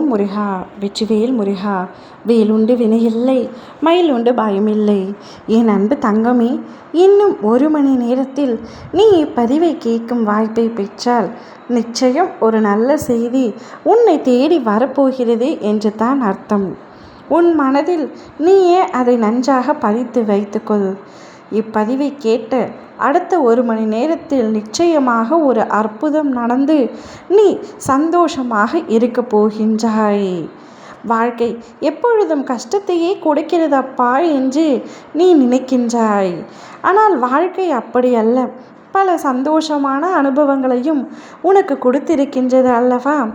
ஓம் முருகா வெற்றிவேல் முருகா வேலுண்டு வினையில்லை மயில் உண்டு பயமில்லை. என் அன்பு தங்கமே இன்னும் ஒரு மணி நேரத்தில் நீ இப்பதிவை கேட்கும் வாய்ப்பை பெற்றால் நிச்சயம் ஒரு நல்ல செய்தி உன்னை தேடி வரப்போகிறது என்று தான் அர்த்தம். உன் மனதில் நீயே அதை நன்றாக பதித்து வைத்துக்கொள். இப்பதிவை கேட்ட அடுத்த ஒரு மணி நேரத்தில் நிச்சயமாக ஒரு அற்புதம் நடந்து நீ சந்தோஷமாக இருக்கப் போகின்றாய். வாழ்க்கை எப்பொழுதும் கஷ்டத்தையே கொடுக்கிறதப்பா என்று நீ நினைக்கின்றாய். ஆனால் வாழ்க்கை அப்படி அல்ல. பல சந்தோஷமான அனுபவங்களையும் உனக்கு கொடுத்திருக்கின்றது அல்லவா?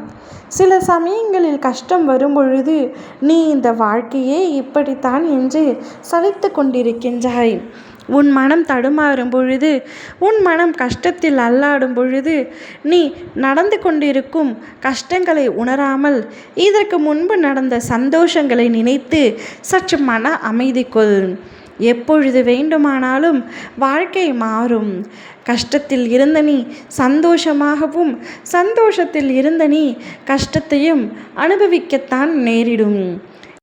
சில சமயங்களில் கஷ்டம் வரும் பொழுது நீ இந்த வாழ்க்கையே இப்படித்தான் என்று சலித்து கொண்டிருக்கின்றாய். உன் மனம் தடுமாறும் பொழுது உன் மனம் கஷ்டத்தில் அல்லாடும் பொழுது நீ நடந்து கொண்டிருக்கும் கஷ்டங்களை உணராமல் இதற்கு முன்பு நடந்த சந்தோஷங்களை நினைத்து சற்று மன அமைதி கொள். எப்பொழுது வேண்டுமானாலும் வாழ்க்கை மாறும். கஷ்டத்தில் இருந்த நீ சந்தோஷமாகவும் சந்தோஷத்தில் இருந்த நீ கஷ்டத்தையும் அனுபவிக்கத்தான் நேரிடும்.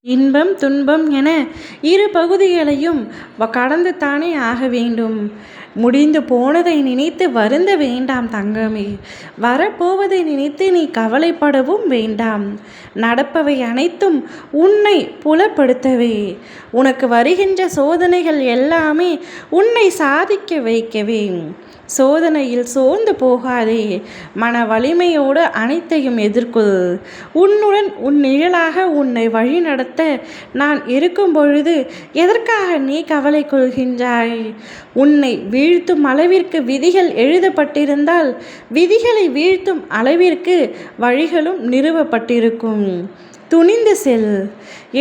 இன்பம் துன்பம் என இரு பகுதிகளையும் கடந்து தானே ஆக வேண்டும். முடிந்து போனதை நினைத்து வருந்த வேண்டாம் தங்கமே. வரப்போவதை நினைத்து நீ கவலைப்படவும் வேண்டாம். நடப்பவை அனைத்தும் உன்னை புலப்படுத்தவே. உனக்கு வருகின்ற சோதனைகள் எல்லாமே உன்னை சாதிக்க வைக்கவே. சோதனையில் சோர்ந்து போகாதே. மன வலிமையோடு அனைத்தையும் எதிர்கொள். உன்னுடன் உன் நிழலாக உன்னை வழிநடத்த நான் இருக்கும் பொழுது எதற்காக நீ கவலை கொள்கின்றாய் உன்னை வீழ்த்தும் அளவிற்கு விதிகள் எழுதப்பட்டிருந்தால் விதிகளை வீழ்த்தும் அளவிற்கு வழிகளும் நிறுவப்பட்டிருக்கும். துணிந்து செல்.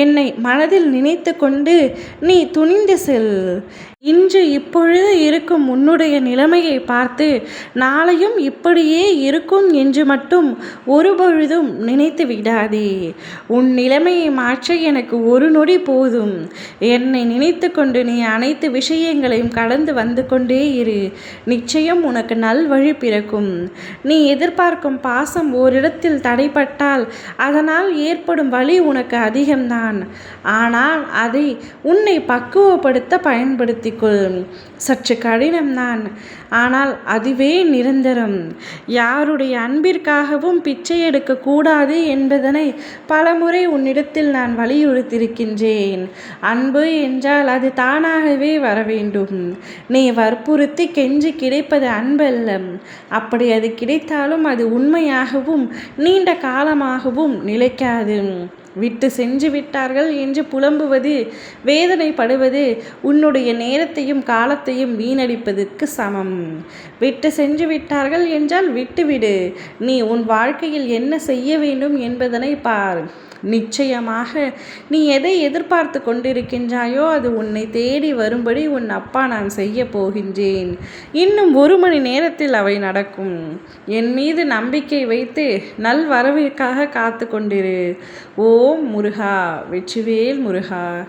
என்னை மனதில் நினைத்து கொண்டு நீ துணிந்து செல். இன்று இப்பொழுது இருக்கும் உன்னுடைய நிலைமையை பார்த்து நாளையும் இப்படியே இருக்கும் என்று மட்டும் ஒருபொழுதும் நினைத்து விடாதே. உன் நிலைமையை மாற்ற எனக்கு ஒரு நொடி போதும். என்னை நினைத்து கொண்டு நீ அனைத்து விஷயங்களையும் கடந்து வந்து கொண்டே இரு. நிச்சயம் உனக்கு நல் வழி பிறக்கும். நீ எதிர்பார்க்கும் பாசம் ஓரிடத்தில் தடைப்பட்டால் அதனால் ஏற்படும் வழி உனக்கு அதிகம்தான். ஆனால் அதை உன்னை பக்குவப்படுத்த பயன்படுத்தி கொள் சற்று கடினம்தான் ஆனால் அதுவே நிரந்தரம். யாருடைய அன்பிற்காகவும் பிச்சை எடுக்கக்கூடாது என்பதனை பலமுறை உன்னிடத்தில் நான் வலியுறுத்தியிருக்கின்றேன். அன்பு என்றால் அது தானாகவே வர வேண்டும் நீ வற்புறுத்தி கெஞ்சி கிடைப்பது அன்பல்ல அப்படி அது கிடைத்தாலும் அது உண்மையாகவும் நீண்ட காலமாகவும் நிலைக்காது. விட்டு சென்று விட்டார்கள் என்று புலம்புவது வேதனைப்படுவது உன்னுடைய நேரத்தையும் காலத்தையும் வீணடிப்பதற்கு சமம். விட்டு சென்று விட்டார்கள் என்றால் விட்டுவிடு. நீ உன் வாழ்க்கையில் என்ன செய்ய வேண்டும் என்பதனை பார். நிச்சயமாக நீ எதை எதிர்பார்த்து கொண்டிருக்கின்றாயோ அது உன்னை தேடி வரும்படி உன் அப்பா நான் செய்ய போகின்றேன். இன்னும் ஒரு மணி நேரத்தில் அவை நடக்கும். என் மீது நம்பிக்கை வைத்து நல் வரவிற்காக காத்து கொண்டிரு. ஓம் முருகா வெற்றிவேல் முருகா.